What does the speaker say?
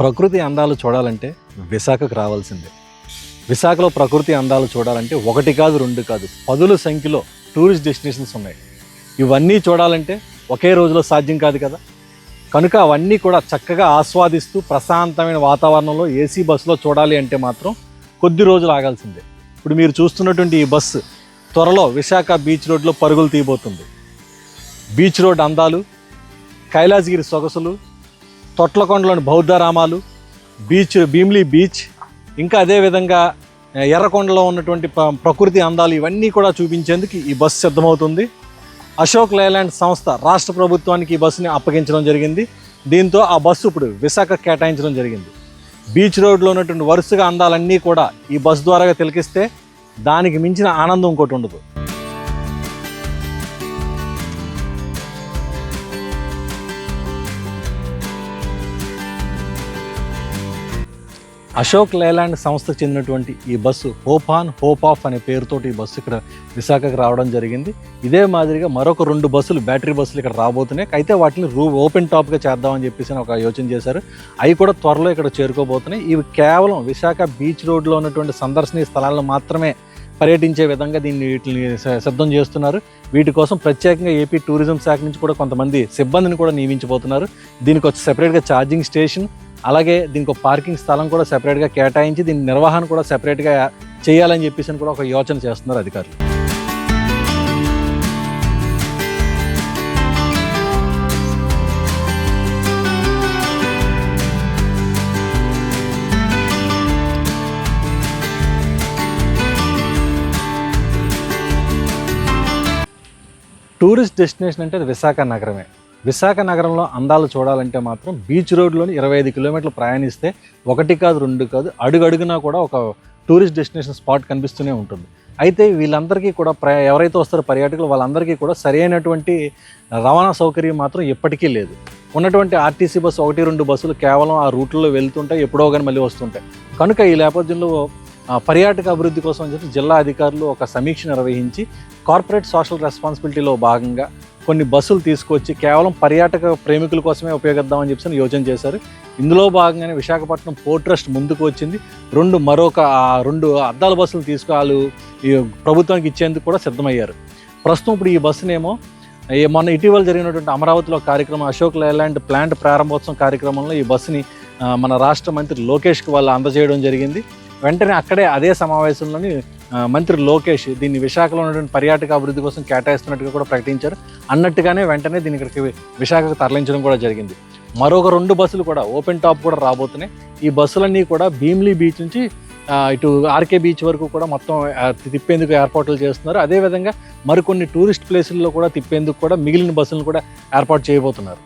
ప్రకృతి అందాలు చూడాలంటే విశాఖకు రావాల్సిందే. విశాఖలో ప్రకృతి అందాలు చూడాలంటే ఒకటి కాదు రెండు కాదు పదుల సంఖ్యలో టూరిస్ట్ డెస్టినేషన్స్ ఉన్నాయి. ఇవన్నీ చూడాలంటే ఒకే రోజులో సాధ్యం కాదు కదా. కనుక అవన్నీ కూడా చక్కగా ఆస్వాదిస్తూ ప్రశాంతమైన వాతావరణంలో ఏసీ బస్సులో చూడాలి అంటే మాత్రం కొద్ది రోజులు ఆగాల్సిందే. ఇప్పుడు మీరు చూస్తున్నటువంటి ఈ బస్సు త్వరలో విశాఖ బీచ్ రోడ్లో పరుగులు తీయబోతుంది. బీచ్ రోడ్ అందాలు కైలాసగిరి సొగసులు తొట్లకొండలోని బౌద్ధరామాలు బీచ్ భీమ్లీ బీచ్ ఇంకా అదేవిధంగా ఎర్రకొండలో ఉన్నటువంటి ప్రకృతి అందాలు ఇవన్నీ కూడా చూపించేందుకు ఈ బస్సు సిద్ధమవుతుంది. అశోక్ లేలాండ్ సంస్థ రాష్ట్ర ప్రభుత్వానికి ఈ బస్సుని అప్పగించడం జరిగింది. దీంతో ఆ బస్సు ఇప్పుడు విశాఖ కేటాయించడం జరిగింది. బీచ్ రోడ్లో ఉన్నటువంటి వరుసగా అందాలన్నీ కూడా ఈ బస్సు ద్వారా తిలకిస్తే దానికి మించిన ఆనందం ఇంకోటి ఉండదు. అశోక్ లేలాండ్ సంస్థకు చెందినటువంటి ఈ bus hop on hop off అనే పేరుతోటి ఈ బస్సు ఇక్కడ విశాఖకు రావడం జరిగింది. ఇదే మాదిరిగా మరొక రెండు బస్సులు బ్యాటరీ బస్సులు ఇక్కడ రాబోతున్నాయి. అయితే వాటిని రూ ఓపెన్ టాప్గా చేద్దామని చెప్పేసి ఒక యోచన చేశారు. అవి కూడా త్వరలో ఇక్కడ చేరుకోబోతున్నాయి. ఇవి కేవలం విశాఖ బీచ్ రోడ్లో ఉన్నటువంటి సందర్శనీయ స్థలాలను మాత్రమే పర్యటించే విధంగా దీన్ని వీటిని సిద్ధం చేస్తున్నారు. వీటి కోసం ప్రత్యేకంగా ఏపీ టూరిజం శాఖ నుంచి కూడా కొంతమంది సిబ్బందిని కూడా నియమించబోతున్నారు. దీనికి వచ్చి సెపరేట్గా ఛార్జింగ్ స్టేషన్ అలాగే దీనికి పార్కింగ్ స్థలం కూడా సెపరేట్గా కేటాయించి దీని నిర్వహణ కూడా సెపరేట్గా చేయాలని చెప్పేసి అని కూడా ఒక యోచన చేస్తున్నారు అధికారులు. టూరిస్ట్ డెస్టినేషన్ అంటే విశాఖ నగరమే. విశాఖ నగరంలో అందాలు చూడాలంటే మాత్రం బీచ్ రోడ్లోని ఇరవై ఐదు కిలోమీటర్లు ప్రయాణిస్తే ఒకటి కాదు రెండు కాదు అడుగడుగునా కూడా ఒక టూరిస్ట్ డెస్టినేషన్ స్పాట్ కనిపిస్తూనే ఉంటుంది. అయితే వీళ్ళందరికీ కూడా ప్ర ఎవరైతే వస్తారో పర్యాటకులు వాళ్ళందరికీ కూడా సరైనటువంటి రవాణా సౌకర్యం మాత్రం ఎప్పటికీ లేదు. ఉన్నటువంటి ఆర్టీసీ బస్సు ఒకటి రెండు బస్సులు కేవలం ఆ రూట్లో వెళ్తుంటాయి ఎప్పుడో కానీ మళ్ళీ వస్తుంటాయి. కనుక ఈ నేపథ్యంలో పర్యాటక అభివృద్ధి కోసం అని చెప్పి జిల్లా అధికారులు ఒక సమీక్ష నిర్వహించి కార్పొరేట్ సోషల్ రెస్పాన్సిబిలిటీలో భాగంగా కొన్ని బస్సులు తీసుకొచ్చి కేవలం పర్యాటక ప్రేమికుల కోసమే ఉపయోగిద్దామని చెప్పి యోచన చేశారు. ఇందులో భాగంగానే విశాఖపట్నం పోర్ట్ ట్రస్ట్ ముందుకు వచ్చింది. రెండు మరొక రెండు అద్దాల బస్సులు తీసుకు ఈ ప్రభుత్వానికి ఇచ్చేందుకు కూడా సిద్ధమయ్యారు. ప్రస్తుతం ఇప్పుడు ఈ బస్సునేమో మొన్న ఇటీవల జరిగినటువంటి అమరావతిలో కార్యక్రమం అశోక్ లేలాండ్ ప్లాంట్ ప్రారంభోత్సవం కార్యక్రమంలో ఈ బస్సుని మన రాష్ట్ర మంత్రి లోకేష్కి వాళ్ళు అందజేయడం జరిగింది. వెంటనే అక్కడే అదే సమావేశంలోని మంత్రి లోకేష్ దీన్ని విశాఖలో ఉన్నటువంటి పర్యాటక అభివృద్ధి కోసం కేటాయిస్తున్నట్టుగా కూడా ప్రకటించారు. అన్నట్టుగానే వెంటనే దీన్ని ఇక్కడికి విశాఖకు తరలించడం కూడా జరిగింది. మరొక రెండు బస్సులు కూడా ఓపెన్ టాప్ కూడా రాబోతున్నాయి. ఈ బస్సులన్నీ కూడా భీమ్లీ బీచ్ నుంచి ఇటు ఆర్కే బీచ్ వరకు కూడా మొత్తం తిప్పేందుకు ఏర్పాట్లు చేస్తున్నారు. అదేవిధంగా మరికొన్ని టూరిస్ట్ ప్లేసుల్లో కూడా తిప్పేందుకు కూడా మిగిలిన బస్సులను కూడా ఏర్పాటు చేయబోతున్నారు.